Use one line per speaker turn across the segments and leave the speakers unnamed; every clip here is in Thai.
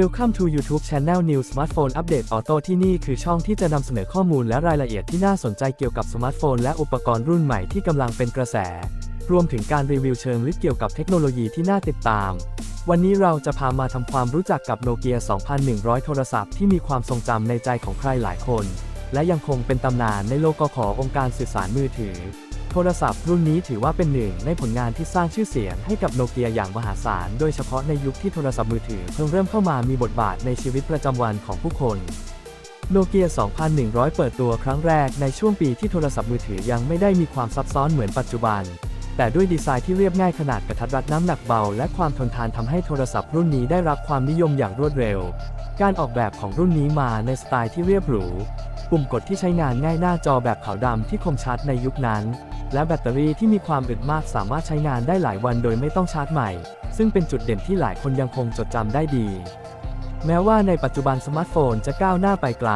Welcome to YouTube Channel New Smartphone Update Auto ที่นี่คือช่องที่จะนำเสนอข้อมูลและรายละเอียดที่น่าสนใจเกี่ยวกับสมาร์ทโฟนและอุปกรณ์รุ่นใหม่ที่กำลังเป็นกระแส รวมถึงการรีวิวเชิงลึกเกี่ยวกับเทคโนโลยีที่น่าติดตาม วันนี้เราจะพามาทำความรู้จักกับโนเกีย2100 โทรศัพท์ที่มีความทรงจำในใจของใครหลายคน และยังคงเป็นตำนานในโลกขององค์การสื่อสารมือถือ โทรศัพท์รุ่นนี้ถือว่าเป็นหนึ่งในผลงานที่สร้างชื่อเสียงให้กับโนเกียอย่างมหาศาล โดยเฉพาะในยุคที่โทรศัพท์มือถือเพิ่งเริ่มเข้ามามีบทบาทในชีวิตประจำวันของผู้คนโนเกีย 2100 เปิดตัวครั้งแรกในช่วงปีที่โทรศัพท์มือถือยังไม่ได้มีความซับซ้อนเหมือนปัจจุบัน แต่ด้วยดีไซน์ที่เรียบง่ายขนาดกระทัดรัดน้ำหนักเบา และความทนทานทำให้โทรศัพท์รุ่นนี้ได้รับความนิยมอย่างรวดเร็ว การออกแบบของรุ่นนี้มาในสไตล์ที่เรียบหรู ปุ่มกดที่ใช้งานง่ายหน้าจอแบบขาวดำที่คมชัดในยุคนั้น และแบตเตอรี่ที่มีความอึดมากสามารถใช้งานได้หลายวันโดยไม่ต้องชาร์จใหม่ ซึ่งเป็นจุดเด่นที่หลายคนยังคงจดจำได้ดี แม้ว่าในปัจจุบันสมาร์ทโฟนจะก้าวหน้าไปไกล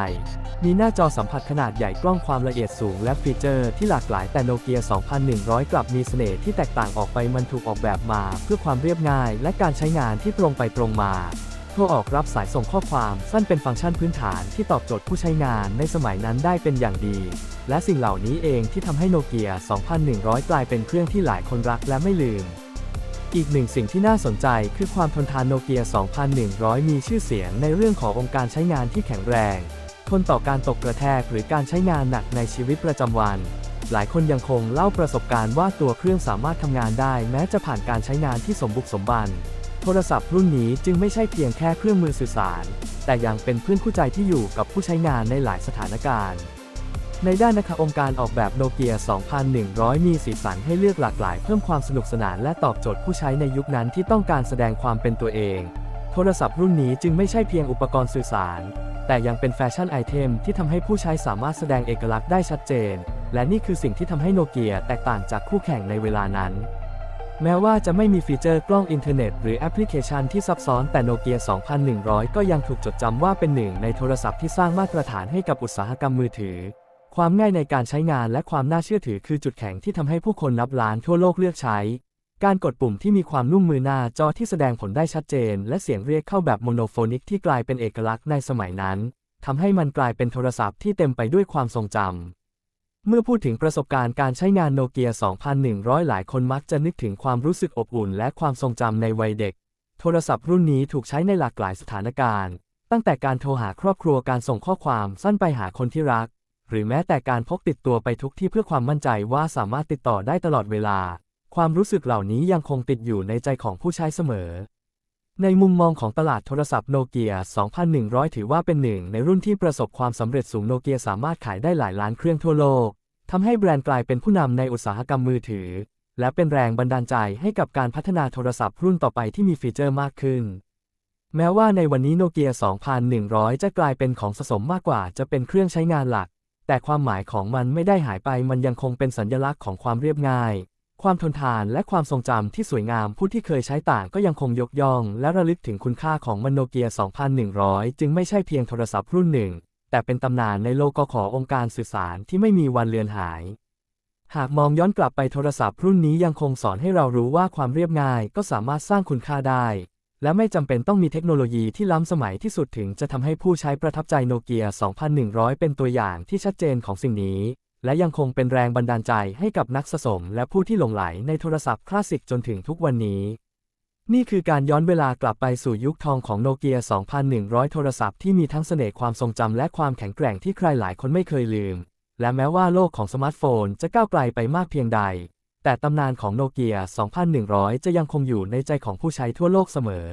มีหน้าจอสัมผัสขนาดใหญ่กล้องความละเอียดสูงและฟีเจอร์ที่หลากหลายแต่โนเกีย 2100 กลับมีเสน่ห์ที่แตกต่างออกไปมันถูกออกแบบมา เพื่อความเรียบง่าย และการใช้งานที่ตรงไปตรงมา ทรออกรับสายส่งข้อความสั้นเป็นฟังก์ชันพื้นฐานที่ตอบโจทย์ผู้ใช้งานในสมัยนั้นได้เป็นอย่างดี และสิ่งเหล่านี้เองที่ทำให้โนเกีย 2100 กลายเป็นเครื่องที่หลายคนรักและไม่ลืม อีกหนึ่งสิ่งที่น่าสนใจคือความทนทานโนเกีย 2100 มีชื่อเสียงในเรื่องขององค์การใช้งานที่แข็งแรง ทนต่อการตกกระแทกหรือการใช้งานหนักในชีวิตประจำวันหลายคนยังคงเล่าประสบการณ์ว่าตัวเครื่องสามารถทำงานได้แม้จะผ่านการใช้งานที่สมบุกสมบัน ทรศัพท์รุ่นนี้จึงไม่ใช่เพียงแค่เครื่องมือสื่อสาร แต่ยังเป็นเพื่อนคู่ใจที่อยู่กับผู้ใช้งานในหลายสถานการณ์ ในด้านนะคะองค์การออกแบบโนเกีย 2100 มีสีสันให้เลือกหลากหลายเพิ่มความสนุกสนานและตอบโจทย์ผู้ใช้ในยุคนั้นที่ต้องการแสดงความเป็นตัวเอง โทรศัพท์รุ่นนี้จึงไม่ใช่เพียงอุปกรณ์สื่อสาร แต่ยังเป็นแฟชั่นไอเทมที่ทำให้ผู้ใช้สามารถแสดงเอกลักษณ์ได้ชัดเจน และนี่คือสิ่งที่ทำให้โนเกียแตกต่างจากคู่แข่งในเวลานั้น แม้ว่าจะไม่มีฟีเจอร์กล้องอินเทอร์เน็ตหรือแอปพลิเคชันที่ซับซ้อนแต่โนเกีย2100 ก็ยังถูกจดจำว่าเป็นหนึ่งในโทรศัพท์ที่สร้างมาตรฐานให้กับอุตสาหกรรมมือถือ ความง่ายในการใช้งานและความน่าเชื่อถือคือจุดแข็งที่ทำให้ผู้คนนับล้านทั่วโลกเลือกใช้ การกดปุ่มที่มีความนุ่มมือหน้าจอที่แสดงผลได้ชัดเจน และเสียงเรียกเข้าแบบโมโนโฟนิกที่กลายเป็นเอกลักษณ์ในสมัยนั้นทำให้มันกลายเป็นโทรศัพท์ที่เต็มไปด้วยความทรงจำ เมื่อพูดถึงประสบการณ์การใช้งานโนเกีย 2100 หลายคนมักจะนึกถึงความรู้สึกอบอุ่นและความทรงจำในวัยเด็ก โทรศัพท์รุ่นนี้ถูกใช้ในหลากหลายสถานการณ์ ตั้งแต่การโทรหาครอบครัวการส่งข้อความสั้นไปหาคนที่รัก หรือแม้แต่การพกติดตัวไปทุกที่เพื่อความมั่นใจว่าสามารถติดต่อได้ตลอดเวลา ความรู้สึกเหล่านี้ยังคงติดอยู่ในใจของผู้ใช้เสมอ ในมุมมองของตลาดโทรศัพท์โนเกีย 2100 ถือว่าเป็นหนึ่งในรุ่นที่ประสบความสำเร็จสูงโนเกียสามารถขายได้หลายล้านเครื่องทั่วโลก ทำให้แบรนด์กลายเป็นผู้นำในอุตสาหกรรมมือถือ และเป็นแรงบันดาลใจให้กับการพัฒนาโทรศัพท์รุ่นต่อไปที่มีฟีเจอร์มากขึ้น แม้ว่าในวันนี้โนเกีย 2100 จะกลายเป็นของสะสมมากกว่าจะเป็นเครื่องใช้งานหลัก แต่ความหมายของมันไม่ได้หายไปมันยังคงเป็นสัญลักษณ์ของความเรียบง่าย ความทนทานและความทรงจำที่สวยงามผู้ที่เคยใช้ต่างก็ยังคงยกย่อง และระลึกถึงคุณค่าของมันโนเกีย 2100 จึงไม่ใช่เพียงโทรศัพท์รุ่นหนึ่ง แต่เป็นตำนานในโลกขององค์การสื่อสารที่ไม่มีวันเลือนหาย หากมองย้อนกลับไปโทรศัพท์รุ่นนี้ยังคงสอนให้เรารู้ว่าความเรียบง่ายก็สามารถสร้างคุณค่าได้ และไม่จำเป็นต้องมีเทคโนโลยีที่ล้ำสมัยที่สุดถึงจะทำให้ผู้ใช้ประทับใจโนเกีย 2100 เป็นตัวอย่างที่ชัดเจนของสิ่งนี้ และยังคงเป็นแรงบันดาลใจให้กับนักสะสมและผู้ที่หลงไหลในโทรศัพท์คลาสสิกจนถึงทุกวันนี้ นี่คือการย้อนเวลากลับไปสู่ยุคทองของโนเกีย 2100 โทรศัพท์ที่มีทั้งเสน่ห์ความทรงจำและความแข็งแกร่งที่ใครหลายคนไม่เคยลืม และแม้ว่าโลกของสมาร์ทโฟนจะก้าวไกลไปมากเพียงใด แต่ตำนานของโนเกีย 2100 จะยังคงอยู่ในใจของผู้ใช้ทั่วโลกเสมอ